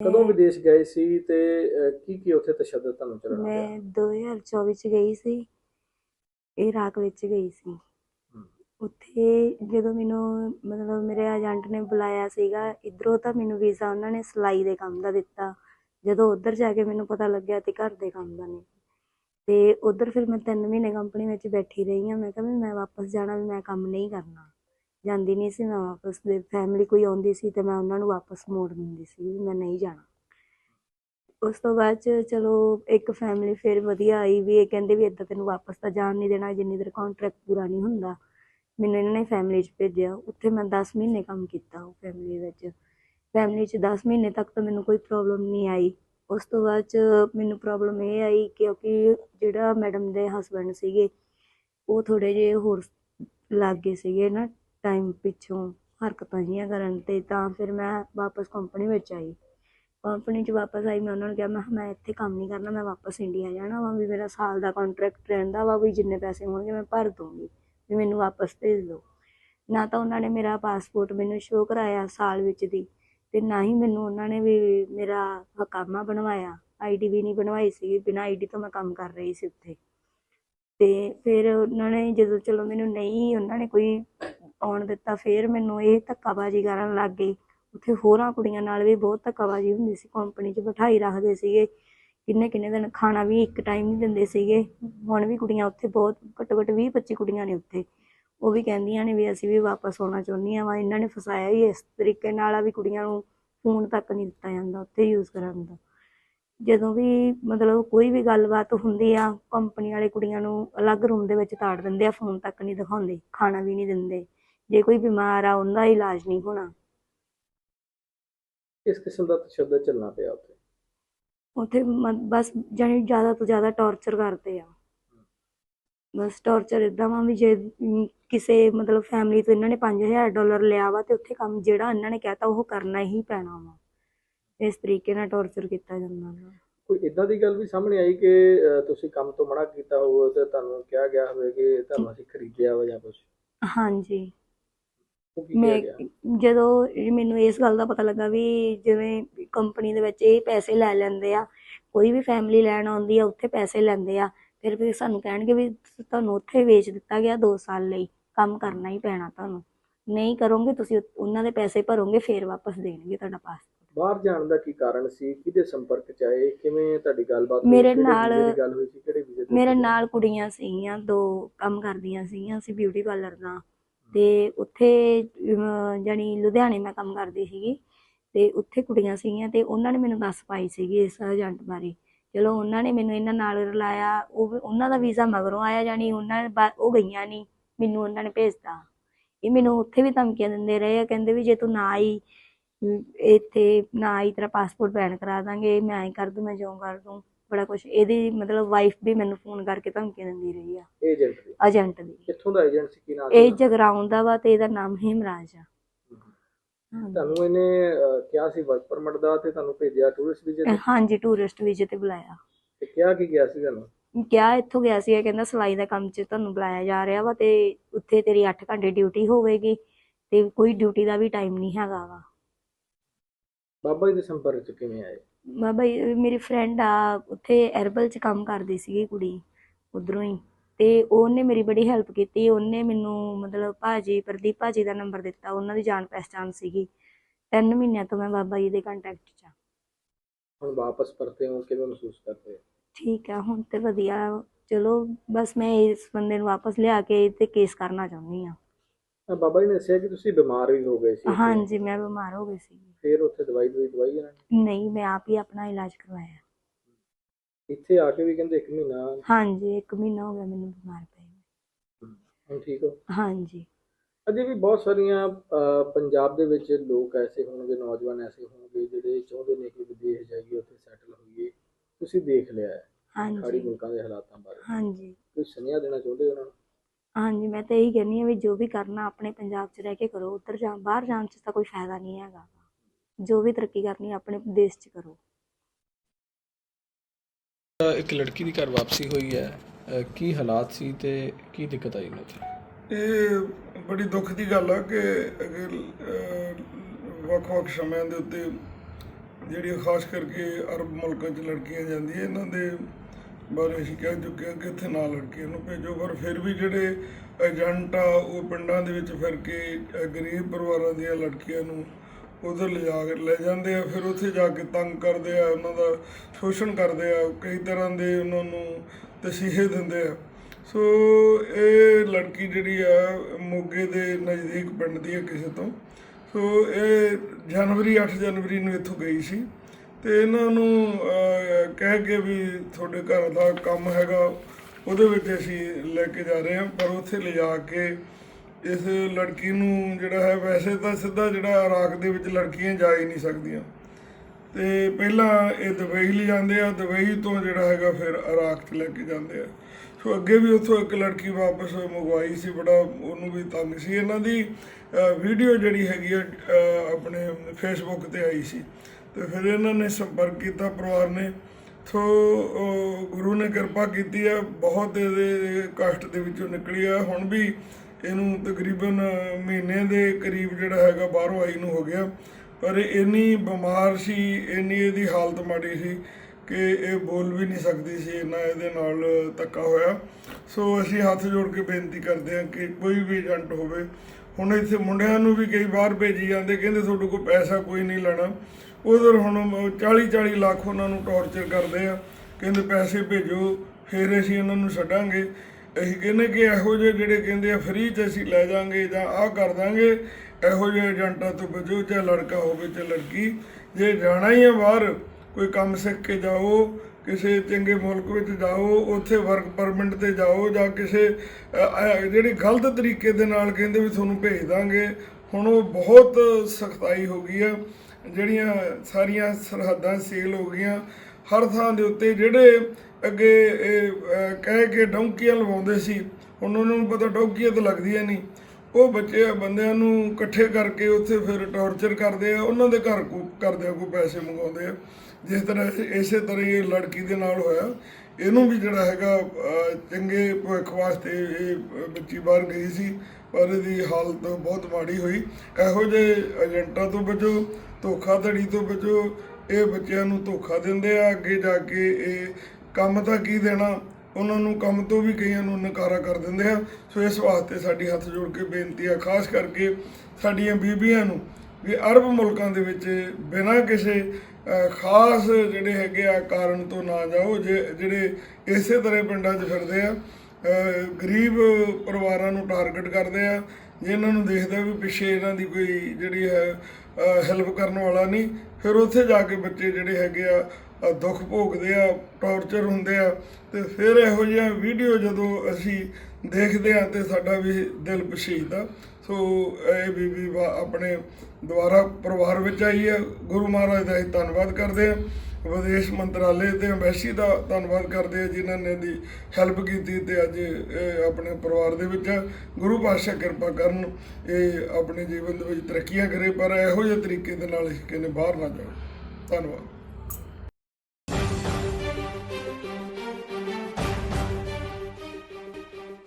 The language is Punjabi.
ਕਦੋਂ ਵਿਦੇਸ਼ ਗਏ ਸੀ ਤੇ ਕੀ ਕੀ ਉੱਥੇ ਤਸ਼ੱਦਦ ਤੁਹਾਨੂੰ ਪਿਆ? ਮੈਂ 2024 ਚ ਗਈ ਸੀ ਇਰਾਕ ਵਿੱਚ ਗਈ ਸੀ। ਉੱਥੇ ਜਦੋਂ ਮੈਨੂੰ ਮਤਲਬ ਮੇਰੇ ਏਜੰਟ ਨੇ ਬੁਲਾਇਆ ਸੀਗਾ ਇਧਰੋਂ ਤਾਂ ਮੈਨੂੰ ਵੀਜ਼ਾ ਉਹਨਾਂ ਨੇ ਸਿਲਾਈ ਦੇ ਕੰਮ ਦਾ ਦਿੱਤਾ। ਜਦੋਂ ਉੱਧਰ ਜਾ ਕੇ ਮੈਨੂੰ ਪਤਾ ਲੱਗਿਆ ਤੇ ਘਰ ਦੇ ਕੰਮ ਦਾ ਨਹੀਂ। ਤੇ ਉੱਧਰ ਫਿਰ ਮੈਂ 3 ਮਹੀਨੇ ਕੰਪਨੀ ਵਿੱਚ ਬੈਠੀ ਰਹੀ ਹਾਂ। ਮੈਂ ਕਿਹਾ ਵੀ ਮੈਂ ਵਾਪਸ ਜਾਣਾ ਵੀ ਮੈਂ ਕੰਮ ਨਹੀਂ ਕਰਨਾ। ਜਾਂਦੀ ਨਹੀਂ ਸੀ ਮੈਂ ਵਾਪਸ ਦੇ ਫੈਮਿਲੀ ਕੋਈ ਆਉਂਦੀ ਸੀ ਤੇ ਮੈਂ ਉਹਨਾਂ ਨੂੰ ਵਾਪਸ ਮੋੜ ਦਿੰਦੀ ਸੀ ਵੀ ਮੈਂ ਨਹੀਂ ਜਾਣਾ। ਉਸ ਤੋਂ ਬਾਅਦ ਚ ਚਲੋ ਇੱਕ ਫੈਮਿਲੀ ਫਿਰ ਵਧੀਆ ਆਈ ਵੀ ਇਹ ਕਹਿੰਦੇ ਵੀ ਇੱਦਾਂ ਤੈਨੂੰ ਵਾਪਸ ਤਾਂ ਜਾਣ ਨਹੀਂ ਦੇਣਾ, ਜਿੰਨੀ ਦੇਰ ਕੰਟਰੈਕਟ ਪੂਰਾ ਨਹੀਂ ਹੁੰਦਾ, ਮੈਨੂੰ ਇਹਨਾਂ ਨੇ ਫੈਮਿਲੀ 'ਚ ਭੇਜਿਆ। ਉੱਥੇ ਮੈਂ 10 ਮਹੀਨੇ ਕੰਮ ਕੀਤਾ ਉਹ ਫੈਮਿਲੀ ਵਿੱਚ। ਫੈਮਿਲੀ 'ਚ 10 ਮਹੀਨੇ ਤੱਕ ਤਾਂ ਮੈਨੂੰ ਕੋਈ ਪ੍ਰੋਬਲਮ ਨਹੀਂ ਆਈ। ਉਸ ਤੋਂ ਬਾਅਦ ਚ ਮੈਨੂੰ ਪ੍ਰੋਬਲਮ ਇਹ ਆਈ ਕਿਉਂਕਿ ਜਿਹੜਾ ਮੈਡਮ ਦੇ ਹਸਬੰਡ ਸੀਗੇ, ਉਹ ਥੋੜੇ ਜਿਹੇ ਹੋਰ ਲੱਗ ਗਏ ਸੀਗੇ ਨਾ ਟਾਈਮ ਪਿੱਛੋਂ ਹਰਕਤਾਂ ਜਿਹੀਆਂ ਕਰਨ ਤੇ ਤਾਂ ਫਿਰ ਮੈਂ ਵਾਪਸ ਕੰਪਨੀ ਵਿੱਚ ਆਈ। ਕੰਪਨੀ 'ਚ ਵਾਪਸ ਆਈ, ਮੈਂ ਉਹਨਾਂ ਨੂੰ ਕਿਹਾ, ਮੈਂ ਕਿਹਾ, ਮੈਂ ਇੱਥੇ ਕੰਮ ਨਹੀਂ ਕਰਨਾ, ਮੈਂ ਵਾਪਸ ਇੰਡੀਆ ਜਾਣਾ ਵਾ, ਵੀ ਮੇਰਾ ਸਾਲ ਦਾ ਕੰਟਰੈਕਟ ਰਹਿੰਦਾ ਵਾ, ਵੀ ਜਿੰਨੇ ਪੈਸੇ ਹੋਣਗੇ ਮੈਂ ਭਰ ਦੂੰਗੀ, ਵੀ ਮੈਨੂੰ ਵਾਪਸ ਭੇਜ ਦਿਓ। ਨਾ ਤਾਂ ਉਹਨਾਂ ਨੇ ਮੇਰਾ ਪਾਸਪੋਰਟ ਮੈਨੂੰ ਸ਼ੋਅ ਕਰਾਇਆ ਸਾਲ ਵਿੱਚ ਦੀ, ਤੇ ਨਾ ਹੀ ਮੈਨੂੰ ਉਹਨਾਂ ਨੇ ਵੀ ਮੇਰਾ ਹਕਾਮਾ ਬਣਵਾਇਆ। ਆਈਡੀ ਵੀ ਨਹੀਂ ਬਣਵਾਈ ਸੀ ਬਿਨਾਂ ਆਈਡੀ ਤੋਂ ਮੈਂ ਕੰਮ ਕਰ ਰਹੀ ਸੀ ਉੱਥੇ। ਤੇ ਫਿਰ ਉਹਨਾਂ ਨੇ ਜਦੋਂ ਚਲੋ ਮੈਨੂੰ ਨਹੀਂ, ਉਹਨਾਂ ਨੇ ਕੋਈ ਆਉਣ ਦਿੱਤਾ, ਫਿਰ ਮੈਨੂੰ ਇਹ ਧੱਕਾਬਾਜ਼ੀ ਕਰਨ ਲੱਗ ਗਈ। ਉੱਥੇ ਹੋਰਾਂ ਕੁੜੀਆਂ ਨਾਲ ਵੀ ਬਹੁਤ ਧੱਕਾਬਾਜ਼ੀ ਹੁੰਦੀ ਸੀ। ਕੰਪਨੀ 'ਚ ਬਿਠਾਈ ਰੱਖਦੇ ਸੀਗੇ। ਕਿੰਨੇ ਕਿੰਨੇ ਦਿਨ ਖਾਣਾ ਵੀ ਇੱਕ ਟਾਈਮ ਨਹੀਂ ਦਿੰਦੇ ਸੀਗੇ। ਹੁਣ ਵੀ ਕੁੜੀਆਂ ਉੱਥੇ ਬਹੁਤ ਘੱਟੋ ਘੱਟ 20 25 ਕੁੜੀਆਂ ਨੇ ਉੱਥੇ। ਉਹ ਵੀ ਕਹਿੰਦੀਆਂ ਨੇ ਵੀ ਅਸੀਂ ਵੀ ਵਾਪਸ ਆਉਣਾ ਚਾਹੁੰਦੀਆਂ ਵਾ, ਇਹਨਾਂ ਨੇ ਫਸਾਇਆ ਹੀ ਇਸ ਤਰੀਕੇ ਨਾਲ ਆ ਵੀ ਕੁੜੀਆਂ ਨੂੰ ਫੋਨ ਤੱਕ ਨਹੀਂ ਦਿੱਤਾ ਜਾਂਦਾ, ਉੱਥੇ ਯੂਜ਼ ਕਰਨ ਦਾ। ਜਦੋਂ ਵੀ ਮਤਲਬ ਕੋਈ ਵੀ ਗੱਲਬਾਤ ਹੁੰਦੀ ਆ ਕੰਪਨੀ ਵਾਲੇ ਕੁੜੀਆਂ ਨੂੰ ਅਲੱਗ ਰੂਮ ਦੇ ਵਿੱਚ ਤਾੜ ਦਿੰਦੇ ਆ ਫੋਨ ਤੱਕ ਨਹੀਂ ਦਿਖਾਉਂਦੇ, ਖਾਣਾ ਵੀ ਨਹੀਂ ਦਿੰਦੇ। ਜੇ ਕੋਈ ਬਿਮਾਰ ਆ ਉਹਦਾ ਇਲਾਜ ਨਹੀਂ ਹੋਣਾ। ਕਿਸ ਕਿਸਮ ਦਾ ਤਸ਼ੱਦਦ ਚੱਲਣਾ ਪਿਆ ਉੱਥੇ? ਉੱਥੇ ਮ- ਬਸ ਜਾਣੀ ਜ਼ਿਆਦਾ ਤੋਂ ਜ਼ਿਆਦਾ ਟੌਰਚਰ ਕਰਦੇ ਆ। ਬਸ ਟੌਰਚਰ ਇਦਾਂ ਵਾ ਵੀ ਜੇ ਅਮ, ਕਿਸੇ ਮਤਲਬ ਫੈਮਿਲੀ ਤੋਂ ਇਹਨਾਂ ਨੇ 5000 ਡਾਲਰ ਲਿਆ ਵਾ ਤੇ ਉੱਥੇ ਕੰਮ ਜਿਹੜਾ ਇਹਨਾਂ ਨੇ ਕਹਿਤਾ ਉਹ ਕਰਨਾ ਹੀ ਪੈਣਾ ਵਾ। ਇਸ ਤਰੀਕੇ ਨਾਲ ਟੌਰਚਰ ਕੀਤਾ ਜਾਂਦਾ ਵਾ। ਕੋਈ ਇਦਾਂ ਦੀ ਗੱਲ ਵੀ ਸਾਹਮਣੇ ਆਈ ਕਿ ਅਹ, ਤੁਸੀਂ ਕੰਮ ਤੋਂ ਮਨਾ ਕੀਤਾ ਹੋਵੇ ਤੇ ਤੁਹਾਨੂੰ ਕਿਹਾ ਗਿਆ ਹੋਵੇ ਕਿ ਤੁਹਾਨੂੰ ਅਸੀਂ ਖਰੀਦਿਆ ਵਾ ਜਾਂ ਕੁਝ ਹਾਂਜੀ। ਮੈਂ ਜਦੋਂ ਮੈਨੂੰ ਇਸ ਗੱਲ ਦਾ ਪਤਾ ਲੱਗਾ ਵੀ ਜਿਵੇਂ ਕੰਪਨੀ ਦੇ ਵਿੱਚ ਇਹ ਪੈਸੇ ਲੈ ਲੈਂਦੇ ਆ ਕੋਈ ਵੀ ਫੈਮਿਲੀ ਲੈਣ ਆਉਂਦੀ ਆ ਉੱਥੇ ਪੈਸੇ ਲੈਂਦੇ ਆ ਫਿਰ ਵੀ ਸਾਨੂੰ ਕਹਿਣਗੇ ਵੀ ਤੁਹਾਨੂੰ ਉੱਥੇ ਵੇਚ ਦਿੱਤਾ ਗਿਆ 2 ਸਾਲ ਲਈ ਕੰਮ ਕਰਨਾ ਹੀ ਪੈਣਾ ਤੁਹਾਨੂੰ। ਨਹੀਂ ਕਰੋਗੇ ਤੁਸੀਂ ਉਹਨਾਂ ਦੇ ਪੈਸੇ ਭਰੋਗੇ ਫਿਰ ਵਾਪਸ ਦੇਣਗੇ ਤੁਹਾਡਾ ਪਾਸਪੋਰਟ ਬਾਹਰ ਜਾਣ ਦਾ ਕੀ ਕਾਰਨ ਸੀ? ਕਿਹਦੇ ਸੰਪਰਕ ਚ ਆਏ? ਕਿਵੇਂ ਤੁਹਾਡੀ ਗੱਲਬਾਤ? ਮੇਰੇ ਨਾਲ- ਗੱਲ ਹੋਈ ਸੀ? ਕਿਹੜੇ ਵੀਜ਼ੇ ਤੇ ਮੇਰੇ? ਨਾਲ ਕੁੜੀਆਂ ਸੀਗੀਆਂ ਦੋ ਕੰਮ ਕਰਦੀਆਂ ਸੀਗੀਆਂ ਅਸੀਂ ਬਿਊਟੀ ਪਾਰਲਰ ਦਾ। ਤੇ ਉੱਥੇ ਅਮ, ਜਾਣੀ ਲੁਧਿਆਣੇ ਮੈਂ ਕੰਮ ਕਰਦੀ ਸੀਗੀ ਤੇ ਉੱਥੇ ਕੁੜੀਆਂ ਸੀਗੀਆਂ ਤੇ ਉਹਨਾਂ ਨੇ ਮੈਨੂੰ ਦੱਸ ਪਾਈ ਸੀਗੀ ਇਸ ਏਜੰਟ ਬਾਰੇ। ਚਲੋ ਉਹਨਾਂ ਨੇ ਮੈਨੂੰ ਇਹਨਾਂ ਨਾਲ ਰਲਾਇਆ ਉਹ ਵੀ- ਉਹਨਾਂ ਦਾ ਵੀਜ਼ਾ ਮਗਰੋਂ ਆਇਆ ਜਾਣੀ ਉਹਨਾਂ ਨੇ ਉਹ ਗਈਆਂ ਨਹੀਂ ਮੈਨੂੰ ਉਹਨਾਂ ਨੇ ਭੇਜਤਾ। ਇਹ ਮੈਨੂੰ ਉੱਥੇ ਵੀ ਧਮਕੀਆਂ ਦਿੰਦੇ ਰਹੇ ਆ ਕਹਿੰਦੇ ਵੀ ਜੇ ਤੂੰ ਨਾ ਆਈ ਇੱਥੇ ਨਾ ਆਈ ਤੇਰਾ ਪਾਸਪੋਰਟ ਬੈਨ ਕਰਾ ਦਾਂਗੇ ਮੈਂ ਐਂ ਕਰ ਦੂੰ ਮੈਂ ਜਿਉਂ ਕਰ ਦੂੰ। ਬੜਾ ਕੁਝ ਇਹਦੀ ਮਤਲਬ ਵਾਈਫ ਵੀ ਮੈਨੂੰ ਫੋਨ ਕਰਕੇ ਧਮਕੀਆਂ ਦਿੰਦੀ ਰਹੀ ਆ। ਏਜੰਟ ਦੀ? ਏਜੰਟ ਦੀ। ਕਿੱਥੋਂ ਦਾ ਏਜੰਟ ਸੀ? ਕੀ ਨਾਮ ਇਹ ਜਗਰਾਉਂ ਦਾ ਵਾ ਤੇ ਇਹਦਾ ਨਾਮ ਹਿਮਰਾਜ ਆ। ਤੁਹਾਨੂੰ ਇਹਨੇ ਅਹ, ਕਿਹਾ ਸੀ ਵਰਕ ਪਰਮਿਟ ਦਾ ਤੇ ਤੁਹਾਨੂੰ ਭੇਜਿਆ ਟੂਰਿਸਟ ਵੀਜ਼ੇ ਤੇ? ਹਾਂਜੀ ਟੂਰਿਸਟ ਵੀਜ਼ੇ ਤੇ ਬੁਲਾਇਆ। ਤੇ ਕਿਹਾ ਕੀ ਗਿਆ ਸੀ ਤੁਹਾਨੂੰ? ਕਿਹਾ ਇੱਥੋਂ ਗਿਆ ਸੀ ਇਹ ਕਹਿੰਦਾ ਸਿਲਾਈ ਦਾ ਕੰਮ 'ਚ ਤੁਹਾਨੂੰ ਬੁਲਾਇਆ ਜਾ ਰਿਹਾ ਵਾ ਤੇ ਉੱਥੇ ਤੇਰੀ 8 ਘੰਟੇ ਡਿਊਟੀ ਹੋਵੇਗੀ ਤੇ ਕੋਈ ਡਿਊਟੀ ਦਾ ਵੀ ਟਾਈਮ ਨਹੀਂ ਹੈਗਾ ਵਾ। ਬਾਬਾ ਜੀ ਦੇ ਸੰਪਰਕ ਚ ਕਿਵੇਂ ਆਏ? ਬਾਬਾ ਜੀ, ਮੇਰੀ ਫਰੈਂਡ ਆ ਉੱਥੇ ਐਰਬਲ 'ਚ ਕੰਮ ਕਰਦੀ ਸੀਗੀ ਕੁੜੀ ਉਧਰੋਂ ਹੀ। ਤੇ ਉਹਨੇ ਮੇਰੀ ਬੜੀ ਹੈਲਪ ਕੀਤੀ ਉਹਨੇ ਮੈਨੂੰ ਮਤਲਬ ਭਾਜੀ ਪ੍ਰਦੀਪ ਭਾਜੀ ਦਾ ਨੰਬਰ ਦਿੱਤਾ ਉਹਨਾਂ ਦੀ ਜਾਣ ਪਹਿਚਾਣ ਸੀਗੀ। ਤਿੰਨ ਮਹੀਨਿਆਂ ਤੋਂ ਮੈਂ ਬਾਬਾ ਜੀ ਦੇ ਕੰਟੈਕਟ 'ਚ ਆ। ਹੁਣ ਵਾਪਸ ਪਰਤੇ ਹੋ ਕਿਵੇਂ ਮਹਿਸੂਸ ਕਰਦੇ ਹੋ? ਠੀਕ ਆ ਹੁਣ ਤੇ ਵਧੀਆ। ਚਲੋ ਬਸ ਮੈਂ ਇਸ ਬੰਦੇ ਨੂੰ ਵਾਪਸ ਲਿਆ ਕੇ ਤੇ ਕੇਸ ਕਰਨਾ ਚਾਹੁੰਦੀ ਆ। ਤਾਂ ਬਾਬਾ ਜੀ ਨੇ ਦੱਸਿਆ ਕਿ ਤੁਸੀਂ ਬਿਮਾਰ ਵੀ ਹੋ ਗਏ ਸੀ। ਹਾਂਜੀ ਮੈਂ ਬਿਮਾਰ ਹੋ ਗਈ ਸੀ ਫਿਰ ਉੱਥੇ ਦਵਾਈ ਦਵਾਈ ਦਵਾਈ ਇਹਨਾਂ ਨੇ? ਨਹੀਂ ਮੈਂ ਆਪ ਹੀ ਆਪਣਾ ਇਲਾਜ ਕਰਵਾਇਆ। ਇੱਥੇ ਆ ਕੇ ਵੀ ਕਹਿੰਦੇ ਇੱਕ ਮਹੀਨਾ ਹਾਂਜੀ ਇੱਕ ਮਹੀਨਾ ਹੋ ਗਿਆ ਮੈਨੂੰ ਬਿਮਾਰ ਪਈ ਨੂੰ। ਹੁਣ ਠੀਕ ਹੋ? ਹਾਂਜੀ। ਅਜੇ ਵੀ ਬਹੁਤ ਸਾਰੀਆਂ ਪੰਜਾਬ ਦੇ ਵਿੱਚ ਲੋਕ ਐਸੇ ਹੋਣਗੇ ਨੌਜਵਾਨ ਐਸੇ ਹੋਣਗੇ ਜਿਹੜੇ ਚਾਹੁੰਦੇ ਨੇ ਕਿ ਵਿਦੇਸ਼ ਜਾਈਏ ਉੱਥੇ ਸੈਟਲ ਹੋਈਏ। ਤੁਸੀਂ ਦੇਖ ਲਿਆ ਹੈ। ਖਾੜੀ ਹਾਂਜੀ ਮੁਲਕਾਂ ਦੇ ਹਾਲਾਤਾਂ ਬਾਰੇ। ਹਾਂਜੀ। ਕੋਈ ਸੁਨੇਹਾ ਦੇਣਾ ਚਾਹੁੰਦੇ ਹੋ ਉਹਨਾਂ ਨੂੰ? ਹਾਂਜੀ ਮੈਂ ਤਾਂ ਇਹੀ ਕਹਿੰਦੀ ਹਾਂ ਵੀ ਜੋ ਵੀ ਕਰਨਾ ਆਪਣੇ ਪੰਜਾਬ 'ਚ ਰਹਿ ਕੇ ਕਰੋ ਉੱਧਰ ਜਾ ਬਾਹਰ ਜਾਣ 'ਚ ਤਾਂ ਕੋਈ ਫਾਇਦਾ ਨਹੀਂ ਹੈਗਾ। ਜੋ ਵੀ ਤਰੱਕੀ ਕਰਨੀ ਆਪਣੇ ਦੇਸ਼ 'ਚ ਕਰੋ। ਇੱਕ ਲੜਕੀ ਦੀ ਘਰ ਵਾਪਸੀ ਹੋਈ ਹੈ। ਕੀ ਹਾਲਾਤ ਸੀ ਤੇ ਕੀ ਦਿੱਕਤ ਆਈ ਉਹਨਾਂ ਤੇ ਇਹ ਬੜੀ ਦੁੱਖ ਦੀ ਗੱਲ ਆ ਕਿ ਵੱਖ-ਵੱਖ ਸਮਿਆਂ ਦੇ ਉੱਤੇ ਜਿਹੜੀਆਂ ਖਾਸ ਕਰਕੇ ਅਰਬ ਮੁਲਕਾਂ 'ਚ ਲੜਕੀਆਂ ਜਾਂਦੀਆਂ ਇਹਨਾਂ ਦੇ ਬਾਰੇ ਅਸੀਂ ਕਹਿ ਚੁੱਕੇ ਹਾਂ ਕਿ ਇੱਥੇ ਨਾ ਲੜਕੀਆਂ ਨੂੰ ਭੇਜੋ, ਪਰ ਫਿਰ ਵੀ ਜਿਹੜੇ ਏਜੰਟ ਆ, ਉਹ ਪਿੰਡਾਂ ਦੇ ਵਿੱਚ ਫਿਰ ਕੇ ਗਰੀਬ ਪਰਿਵਾਰਾਂ ਦੀਆਂ ਲੜਕੀਆਂ ਨੂੰ ਉਧਰ ਲਿਜਾ ਕੇ ਲੈ ਜਾਂਦੇ ਆ, ਫਿਰ ਉੱਥੇ ਜਾ ਕੇ ਤੰਗ ਕਰਦੇ ਆ, ਉਹਨਾਂ ਦਾ ਸ਼ੋਸ਼ਣ ਕਰਦੇ ਆ, ਕਈ ਤਰ੍ਹਾਂ ਦੇ ਉਹਨਾਂ ਨੂੰ ਤਸੀਹੇ ਦਿੰਦੇ ਆ। ਸੋ ਇਹ ਲੜਕੀ ਜਿਹੜੀ ਆ, ਮੋਗੇ ਦੇ ਨਜ਼ਦੀਕ ਪਿੰਡ ਦੀ ਹੈ ਕਿਸੇ ਤੋਂ। ਸੋ ਇਹ ਜਨਵਰੀ 8 ਜਨਵਰੀ ਨੂੰ ਇੱਥੋਂ ਗਈ ਸੀ। ਤੇ ਇਹਨਾਂ ਨੂੰ ਕਹਿ ਕੇ ਵੀ ਤੁਹਾਡੇ ਘਰ ਦਾ ਕੰਮ ਹੈਗਾ, ਉਹਦੇ ਵਿੱਚ ਅਸੀਂ ਲੈ ਕੇ ਜਾ ਰਹੇ ਹਾਂ, ਪਰ ਉੱਥੇ ਲਿਜਾ ਕੇ ਇਸ ਲੜਕੀ ਨੂੰ ਜਿਹੜਾ ਹੈ, ਵੈਸੇ ਤਾਂ ਸਿੱਧਾ ਜਿਹੜਾ ਇਰਾਕ ਦੇ ਵਿੱਚ ਲੜਕੀਆਂ ਜਾ ਹੀ ਨਹੀਂ ਸਕਦੀਆਂ। ਤੇ ਪਹਿਲਾਂ ਇਹ ਦੁਬਈ ਲਈ ਆ, ਦੁਬਈ ਤੋਂ ਜਿਹੜਾ ਹੈਗਾ ਫਿਰ ਇਰਾਕ 'ਚ ਲੈ ਕੇ ਜਾਂਦੇ ਆ। ਸੋ ਅੱਗੇ ਵੀ ਉੱਥੋਂ ਇੱਕ ਲੜਕੀ ਵਾਪਸ ਮੰਗਵਾਈ ਸੀ, ਬੜਾ ਉਹਨੂੰ ਵੀ ਤੰਗ ਸੀ। ਇਹਨਾਂ ਦੀ ਵੀਡੀਓ ਜਿਹੜੀ ਹੈਗੀ ਆ ਆਪਣੇ ਫੇਸਬੁੱਕ ਤੇ ਆਈ ਸੀ। ਤੇ ਫਿਰ ਇਹਨਾਂ ਨੇ ਸੰਪਰਕ ਕੀਤਾ ਪਰਿਵਾਰ ਨੇ। ਸੋ ਗੁਰੂ ਨੇ ਕਿਰਪਾ ਕੀਤੀ ਹੈ ਬਹੁਤ ਇਹਦੇ ਕਸ਼ਟ ਦੇ ਵਿੱਚੋਂ ਨਿਕਲੀ ਆ। ਹੁਣ ਵੀ ਇਹਨੂੰ ਤਕਰੀਬਨ ਮਹੀਨੇ ਦੇ ਕਰੀਬ ਜਿਹੜਾ ਹੈਗਾ ਬਾਹਰੋਂ ਆਈ ਨੂੰ ਹੋ ਗਿਆ। ਪਰ ਇੰਨੀ ਬਿਮਾਰ ਸੀ, ਇੰਨੀ ਇਹਦੀ ਹਾਲਤ ਮਾੜੀ ਸੀ ਕਿ ਇਹ ਬੋਲ ਵੀ ਨਹੀਂ ਸਕਦੀ ਸੀ, ਇੰਨਾ ਇਹਦੇ ਨਾਲ ਧੱਕਾ ਹੋਇਆ। ਸੋ ਅਸੀਂ ਹੱਥ ਜੋੜ ਕੇ ਬੇਨਤੀ ਕਰਦੇ ਹਾਂ ਕਿ ਕੋਈ ਵੀ ਏਜੰਟ ਹੋਵੇ ਹੁਣ ਇੱਥੇ ਮੁੰਡਿਆਂ ਨੂੰ ਵੀ ਕਈ ਵਾਰ ਭੇਜੀ ਜਾਂਦੇ, ਕਹਿੰਦੇ ਤੁਹਾਡੇ ਕੋਲ ਪੈਸਾ ਕੋਈ ਨਹੀਂ ਲੈਣਾ। ਉਧਰ ਹੁਣ 40 40 ਲੱਖ ਉਹਨਾਂ ਨੂੰ ਟੌਰਚਰ ਕਰਦੇ ਆ, ਕਹਿੰਦੇ ਪੈਸੇ ਭੇਜੋ, ਫਿਰ ਅਸੀਂ ਉਹਨਾਂ ਨੂੰ ਛੱਡਾਂਗੇ। ਅਸੀਂ ਕਹਿੰਦੇ ਕਿ ਇਹੋ ਜਿਹੇ ਜਿਹੜੇ ਕਹਿੰਦੇ ਆ ਫ੍ਰੀ ਚ ਅਸੀਂ ਲੈ ਜਾਾਂਗੇ ਜਾਂ ਆਹ ਕਰ ਦਾਂਗੇ, ਇਹੋ ਜਿਹੇ ਏਜੰਟਾਂ ਤੋਂ ਬਚੋ ਚਾਹੇ ਲੜਕਾ ਹੋਵੇ, ਚਾਹੇ ਲੜਕੀ, ਜੇ ਜਾਣਾ ਹੀ ਆ ਬਾਹਰ, ਕੋਈ ਕੰਮ ਸਿੱਖ ਕੇ ਜਾਓ ਕਿਸੇ ਚੰਗੇ ਮੁਲਕ ਵਿੱਚ ਜਾਓ, ਉੱਥੇ ਵਰਕ ਪਰਮਿਟ ਤੇ ਜਾਓ ਜਾਂ ਕਿਸੇ ਜਿਹੜੀ ਗਲਤ ਤਰੀਕੇ ਦੇ ਨਾਲ ਕਹਿੰਦੇ ਵੀ ਤੁਹਾਨੂੰ ਭੇਜ ਦਾਂਗੇ, ਹੁਣ ਉਹ ਬਹੁਤ ਸਖਤਾਈ ਹੋ ਗਈ ਆ। ਜਿਹੜੀਆਂ ਸਾਰੀਆਂ ਸਰਹੱਦਾਂ ਸੀਲ ਹੋ ਗਈਆਂ, ਹਰ ਥਾਂ ਦੇ ਉੱਤੇ ਜਿਹੜੇ ਅੱਗੇ ਕਹਿ ਕੇ ਡੌਂਕੀਆਂ ਲਵਾਉਂਦੇ ਸੀ ਹੁਣ ਉਹਨਾਂ ਨੂੰ ਪਤਾ ਡੌਂਕੀਆਂ ਤਾਂ ਲੱਗਦੀਆਂ ਨਹੀਂ। ਉਹ ਬੱਚੇ ਬੰਦਿਆਂ ਨੂੰ ਇਕੱਠੇ ਕਰਕੇ ਉੱਥੇ ਫਿਰ ਟੌਰਚਰ ਕਰਦੇ ਆ, ਉਹਨਾਂ ਦੇ ਘਰ ਕੋ ਕਰਦੇ ਆ ਕੋਈ ਪੈਸੇ ਮੰਗਾਉਂਦੇ ਆ। ਜਿਸ ਤਰ੍ਹਾਂ ਇਸੇ ਤਰ੍ਹਾਂ ਹੀ ਇਹ ਲੜਕੀ ਦੇ ਨਾਲ ਹੋਇਆ। ਇਹਨੂੰ ਵੀ ਜਿਹੜਾ ਹੈਗਾ ਚੰਗੇ ਭਵਿੱਖ ਵਾਸਤੇ ਇਹ ਬੱਚੀ ਬਾਹਰ ਗਈ ਸੀ, ਪਰ ਇਹਦੀ ਹਾਲਤ ਬਹੁਤ ਮਾੜੀ ਹੋਈ। ਇਹੋ ਜਿਹੇ ਏਜੰਟਾਂ ਤੋਂ ਬਚੋ, ਧੋਖਾਧੜੀ ਤੋਂ ਬਚੋ, ਇਹ ਬੱਚਿਆਂ ਨੂੰ ਧੋਖਾ ਦਿੰਦੇ ਆ। ਅੱਗੇ ਜਾ ਕੇ ਇਹ ਕੰਮ ਤਾਂ ਕੀ ਦੇਣਾ? ਉਹਨਾਂ ਨੂੰ ਕੰਮ ਤੋਂ ਵੀ ਕਈਆਂ ਨੂੰ ਨਕਾਰਾ ਕਰ ਦਿੰਦੇ ਆ। ਸੋ ਇਸ ਵਾਸਤੇ ਸਾਡੀ ਹੱਥ ਜੋੜ ਕੇ ਬੇਨਤੀ ਆ, ਖਾਸ ਕਰਕੇ ਸਾਡੀਆਂ ਬੀਬੀਆਂ ਨੂੰ, ਵੀ ਅਰਬ ਮੁਲਕਾਂ ਦੇ ਵਿੱਚ ਬਿਨਾਂ ਕਿਸੇ ਖਾਸ ਜਿਹੜੇ ਹੈਗੇ ਆ ਕਾਰਨ ਤੋਂ ਨਾ ਜਾਓ, ਜੇ ਜਿਹੜੇ ਇਸੇ ਤਰ੍ਹਾਂ ਪਿੰਡਾਂ 'ਚ ਫਿਰਦੇ ਆ ਗਰੀਬ ਪਰਿਵਾਰਾਂ ਨੂੰ ਟਾਰਗੇਟ ਕਰਦੇ ਆ, ਜਿਨ੍ਹਾਂ ਨੂੰ ਦੇਖਦਾ ਵੀ ਪਿੱਛੇ ਇਹਨਾਂ ਦੀ ਕੋਈ ਜਿਹੜੀ ਹੈ ਹੈਲਪ ਕਰਨ ਵਾਲਾ ਨਹੀਂ, ਫਿਰ ਉੱਥੇ ਜਾ ਕੇ ਬੱਚੇ ਜਿਹੜੇ ਹੈਗੇ ਆ ਦੁੱਖ ਭੋਗਦੇ ਆ, ਟੌਰਚਰ ਹੁੰਦੇ ਆ, ਤੇ ਫਿਰ ਇਹੋ ਜਿਹੀਆਂ ਵੀਡੀਓ ਜਦੋਂ ਅਸੀਂ ਦੇਖਦੇ ਆ ਤੇ ਸਾਡਾ ਵੀ ਦਿਲ ਪਛੀਜਦਾ। ਸੋ ਇਹ ਬੀਬੀ ਵਾ- ਆਪਣੇ ਦੁਆਰਾ ਪਰਿਵਾਰ ਵਿੱਚ ਆਈ ਹੈ ਗੁਰੂ ਮਹਾਰਾਜ ਦਾ ਅਸੀਂ ਧੰਨਵਾਦ ਕਰਦੇ ਆ। ਵਿਦੇਸ਼ ਮੰਤਰਾਲੇ ਤੇ ਅੰਬੈਸੀ ਦਾ ਧੰਨਵਾਦ ਕਰਦੇ ਆ, ਜਿਨ੍ਹਾਂ ਨੇ ਦੀ ਹੈਲਪ ਕੀਤੀ ਤੇ ਅੱਜ ਇਹ ਆਪਣੇ ਪਰਿਵਾਰ ਦੇ ਵਿੱਚ ਆ। ਗੁਰੂ ਪਾਤਸ਼ਾਹ ਕਿਰਪਾ ਕਰਨ ਇਹ ਆਪਣੇ ਜੀਵਨ ਦੇ ਵਿੱਚ ਤਰੱਕੀਆਂ ਕਰੇ, ਪਰ ਇਹੋ ਜਿਹੇ ਤਰੀਕੇ ਦੇ ਨਾਲ ਅਸੀਂ ਕਹਿੰਦੇ ਬਾਹਰ ਨਾ ਜਾਓ ਧੰਨਵਾਦ।